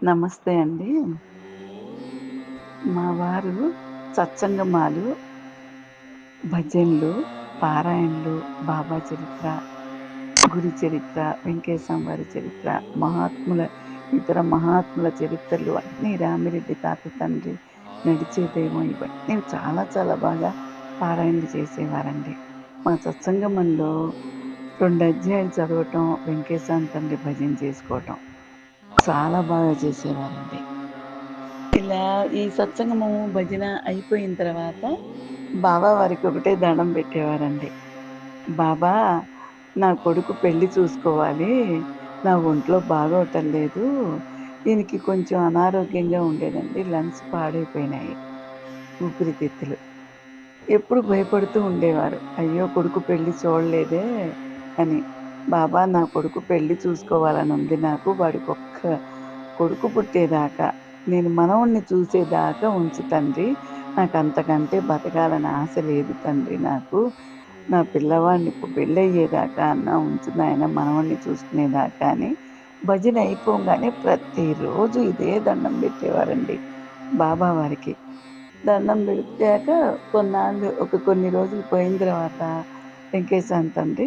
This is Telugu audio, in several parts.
నమస్తే అండి. మా వారు సత్సంగమాలు, భజనలు, పారాయణలు, బాబా చరిత్ర, గురి చరిత్ర, వెంకటేశం వారి చరిత్ర, మహాత్ముల ఇతర మహాత్ముల చరిత్రలు అన్నీ రామిరెడ్డి తాత తండ్రి, నడిచే దైవం ఇవన్నీ చాలా చాలా బాగా పారాయణలు చేసేవారండి. మా సత్సంగమంలో రెండు అధ్యాయాలు చదవటం, వెంకటేశం తండ్రి భజన చేసుకోవటం. చాలా బాగా చేసేవారండి. ఇలా ఈ సత్సంగము, భజన అయిపోయిన తర్వాత బాబా వారికి ఒకటే దండం పెట్టేవారండి. బాబా నా కొడుకు పెళ్ళి చూసుకోవాలి. నా ఒంట్లో బాగోటం లేదు. దీనికి కొంచెం అనారోగ్యంగా ఉండేదండి. లంగ్స్ పాడైపోయినాయి. ఊపిరితిత్తులు. ఎప్పుడు భయపడుతూ ఉండేవారు. అయ్యో! కొడుకు పెళ్ళి చూడలేదే అని. బాబా నా కొడుకు పెళ్ళి చూసుకోవాలని ఉంది నాకు. వాడికి ఒక్క కొడుకు పుట్టేదాకా, నేను మనవుణ్ణి చూసేదాకా ఉంచు తండ్రి. నాకు అంతకంటే బతకాలని ఆశ లేదు తండ్రి నాకు. నా పిల్లవాడిని పెళ్ళయ్యేదాకా అన్నా ఉంచు నాయన మనవడిని చూసుకునేదాకా అని భజన అయిపోగానే ప్రతిరోజు ఇదే దండం పెట్టేవారండి బాబా వారికి. దండం పెట్టాక కొన్నాళ్ళు ఒక కొన్ని రోజులు పోయిన తర్వాత వెంకటేశం తండ్రి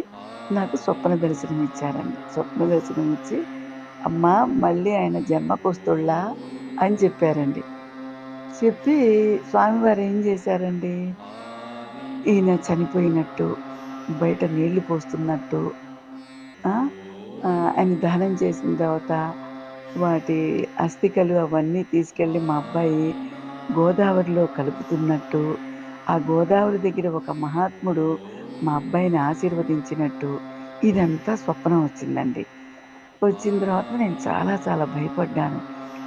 నాకు స్వప్న దర్శనం ఇచ్చారండి. స్వప్న దర్శనం ఇచ్చి, అమ్మ మళ్ళీ ఆయన జన్మకొస్తుళ్ళా అని చెప్పారండి. చెప్పి స్వామివారు ఏం చేశారండి, ఈయన చనిపోయినట్టు, బయట నీళ్ళు పోస్తున్నట్టు, ఆయన దహనం చేసిన తర్వాత వాటి అస్థికలు అవన్నీ తీసుకెళ్ళి మా అబ్బాయి గోదావరిలో కలుపుతున్నట్టు, ఆ గోదావరి దగ్గర ఒక మహాత్ముడు మా అబ్బాయిని ఆశీర్వదించినట్టు ఇదంతా స్వప్నం వచ్చిందండి. వచ్చిన తర్వాత నేను చాలా చాలా భయపడ్డాను.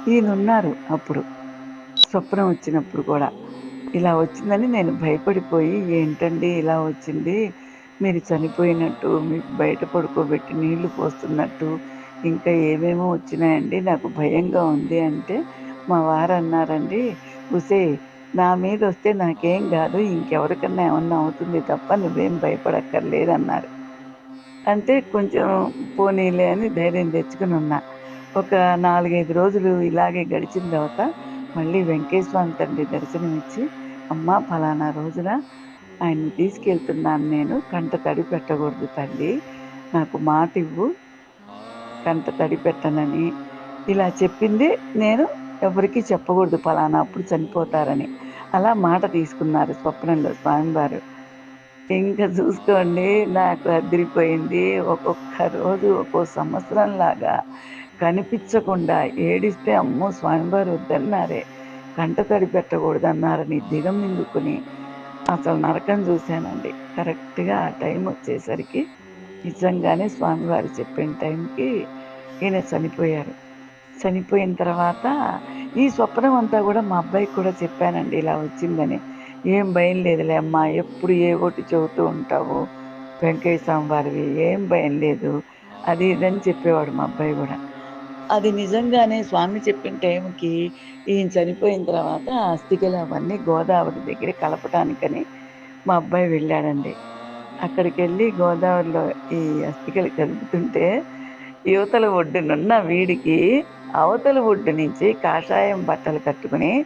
ఈయనున్నారు అప్పుడు. స్వప్నం వచ్చినప్పుడు కూడా. ఇలా వచ్చిందని నేను భయపడిపోయి ఏంటండి ఇలా వచ్చింది? మీరు చనిపోయినట్టు, మీకు బయట పడుకోబెట్టి నీళ్ళు పోస్తున్నట్టు, ఇంకా ఏమేమో వచ్చినాయండి. నాకు భయంగా ఉంది అంటే మా వారు అన్నారండి ఉసే నా మీద వస్తే నాకేం కాదు ఇంకెవరికన్నా ఏమన్నా అవుతుంది తప్ప నువ్వేం భయపడక్కర్లేదన్నారు. అంటే కొంచెం పోనీలే అని ధైర్యం తెచ్చుకుని ఉన్నా. ఒక 4, 5 రోజులు ఇలాగే గడిచిన తర్వాత మళ్ళీ వెంకటేశ్వర తండ్రి దర్శనం ఇచ్చి అమ్మ ఫలానా రోజున ఆయన్ని తీసుకెళ్తున్నాను నేను. కంట తడి పెట్టకూడదు తల్లి. నాకు మాట ఇవ్వు కంట తడి పెట్టనని. ఇలా చెప్పింది నేను ఎవరికీ చెప్పకూడదు ఫలానా అప్పుడు చనిపోతారని. అలా మాట తీసుకున్నారు స్వప్నంలో స్వామివారు. ఇంకా చూసుకోండి నాకు అదిరిపోయింది. ఒక్కొక్క రోజు ఒక్కో సంవత్సరంలాగా కనిపించకుండా ఏడిస్తే అమ్మో! స్వామివారు వద్దన్నారే. కంట తడి పెట్టకూడదన్నారని నిందుకుని అసలు నరకం చూశానండి. కరెక్ట్‌గా ఆ టైం వచ్చేసరికి నిజంగానే స్వామివారు చెప్పిన టైంకి ఈయన చనిపోయారు. చనిపోయిన తర్వాత ఈ స్వప్నం అంతా కూడా మా అబ్బాయికి కూడా చెప్పానండి ఇలా వచ్చిందని. ఏం భయం లేదులే అమ్మ ఎప్పుడు ఒకటి చెబుతూ ఉంటావు. వెంకయ్య స్వామి వారివి ఏం భయం లేదు. అది ఇది అని చెప్పేవాడు మా అబ్బాయి కూడా అది నిజంగానే స్వామి చెప్పిన టైంకి ఈయన చనిపోయిన తర్వాత అస్థికలు అవన్నీ గోదావరి దగ్గర కలపటానికని మా అబ్బాయి వెళ్ళాడండి. అక్కడికి వెళ్ళి గోదావరిలో ఈ అస్థికలు కలుపుతుంటే యువతల ఒడ్డునున్న వీడికి అవతల ఒడ్డు నుంచి కాషాయం బట్టలు కట్టుకొని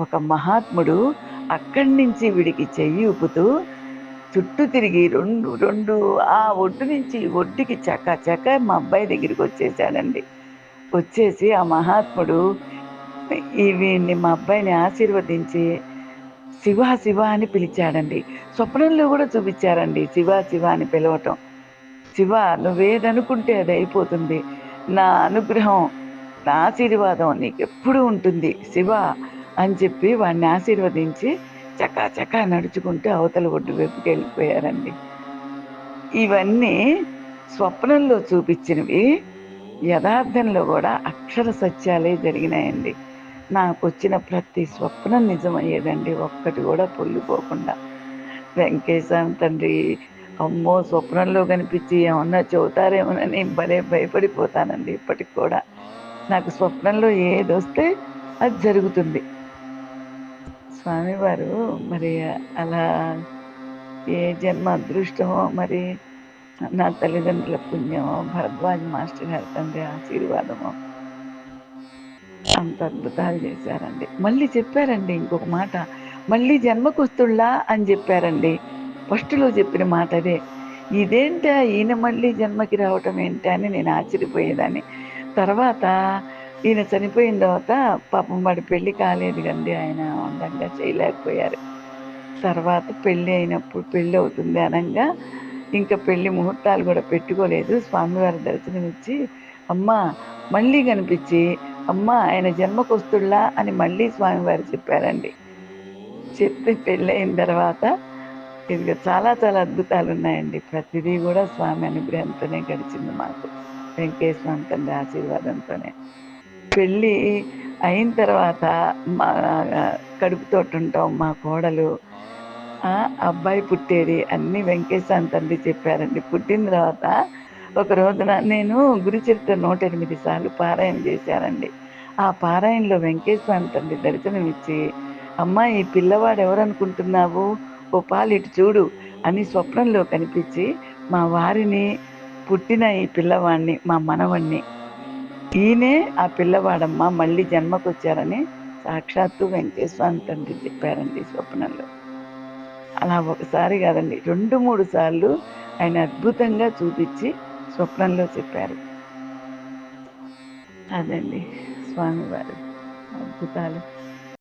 ఒక మహాత్ముడు అక్కడి నుంచి వీడికి చెయ్యి ఊపుతూ చుట్టూ తిరిగి రెండు రెండు ఆ ఒడ్డు నుంచి ఒడ్డుకి చక్క చక్క మా అబ్బాయి దగ్గరికి వచ్చేసాడండి. వచ్చేసి ఆ మహాత్ముడు ఈ వీడిని మా అబ్బాయిని ఆశీర్వదించి శివ శివ అని పిలిచాడండి. స్వప్నంలో కూడా చూపించారండి శివ శివ అని పిలవటం. శివ నువ్వేదనుకుంటే అది అయిపోతుంది. నా అనుగ్రహం, నా ఆశీర్వాదం నీకెప్పుడూ ఉంటుంది శివ అని చెప్పి వాడిని ఆశీర్వదించి చకా చకా నడుచుకుంటూ అవతల ఒడ్డు వైపుకి వెళ్ళిపోయారండి. ఇవన్నీ స్వప్నంలో చూపించినవి యథార్థంలో కూడా అక్షర సత్యాలే జరిగినాయండి. నాకు వచ్చిన ప్రతి స్వప్నం నిజమయ్యేదండి. ఒక్కటి కూడా పొల్లిపోకుండా. వెంకటేశ్వర తండ్రి అమ్మో! స్వప్నంలో కనిపించి ఏమన్నా చెబుతారేమోనని భలే భయపడిపోతానండి ఇప్పటికి కూడా. నాకు స్వప్నంలో ఏదొస్తే అది జరుగుతుంది. స్వామివారు మరి అలా ఏ జన్మ అదృష్టమో మరి నా తల్లిదండ్రుల పుణ్యమో, భరద్వాజ్ మాస్టర్ గారి తండ్రి ఆశీర్వాదమో అంత అద్భుతాలు చేశారండి మళ్ళీ చెప్పారండి ఇంకొక మాట మళ్ళీ జన్మకొస్తుళ్ళా అని చెప్పారండి ఫస్ట్లో చెప్పిన మాట అదే. ఇదేంటా ఈయన మళ్ళీ జన్మకి రావటం ఏంటి అని నేను ఆశ్చర్యపోయేదాన్ని. తర్వాత ఈయన చనిపోయిన తర్వాత పాపం వాడి పెళ్ళి కాలేదు కండి ఆయన అందంగా చేయలేకపోయారు. తర్వాత పెళ్ళి అయినప్పుడు పెళ్ళి అవుతుంది అనగా ఇంకా పెళ్ళి ముహూర్తాలు కూడా పెట్టుకోలేదు. స్వామివారి దర్శనం ఇచ్చి అమ్మ మళ్ళీ కనిపించి అమ్మ ఆయన జన్మకొస్తుళ్ళా అని మళ్ళీ స్వామివారు చెప్పారండి. చెప్తే పెళ్ళి అయిన తర్వాత ఇది చాలా చాలా అద్భుతాలు ఉన్నాయండి. ప్రతిదీ కూడా స్వామి అనుగ్రహంతోనే గడిచింది మాకు. వెంకటేశ్వరం తండ్రి ఆశీర్వాదంతోనే. పెళ్ళి అయిన తర్వాత మా కడుపుతోటి ఉంటాం మా కోడలు అబ్బాయి పుట్టేది అన్నీ వెంకటేశ్వర తండ్రి చెప్పారండి. పుట్టిన తర్వాత ఒక రోజున నేను గురుచరిత్ర నూట ఎనిమిది సార్లు పారాయణ చేశానండి ఆ పారాయణలో వెంకటేశ్వర తండ్రి దర్శనం ఇచ్చి అమ్మ ఈ పిల్లవాడు ఎవరనుకుంటున్నావు? ఓ పాలిటి చూడు అని స్వప్నంలో కనిపించి మా వారిని పుట్టిన ఈ పిల్లవాడిని మా మనవణ్ణి ఈయనే ఆ పిల్లవాడమ్మ మళ్ళీ జన్మకొచ్చారని సాక్షాత్తు వెంకటేశ్వర తండ్రి చెప్పారండి స్వప్నంలో. అలా ఒకసారి కాదండి రెండు మూడు సార్లు ఆయన అద్భుతంగా చూపించి స్వప్నంలో చెప్పారు. అదండి స్వామివారు అద్భుతాలు.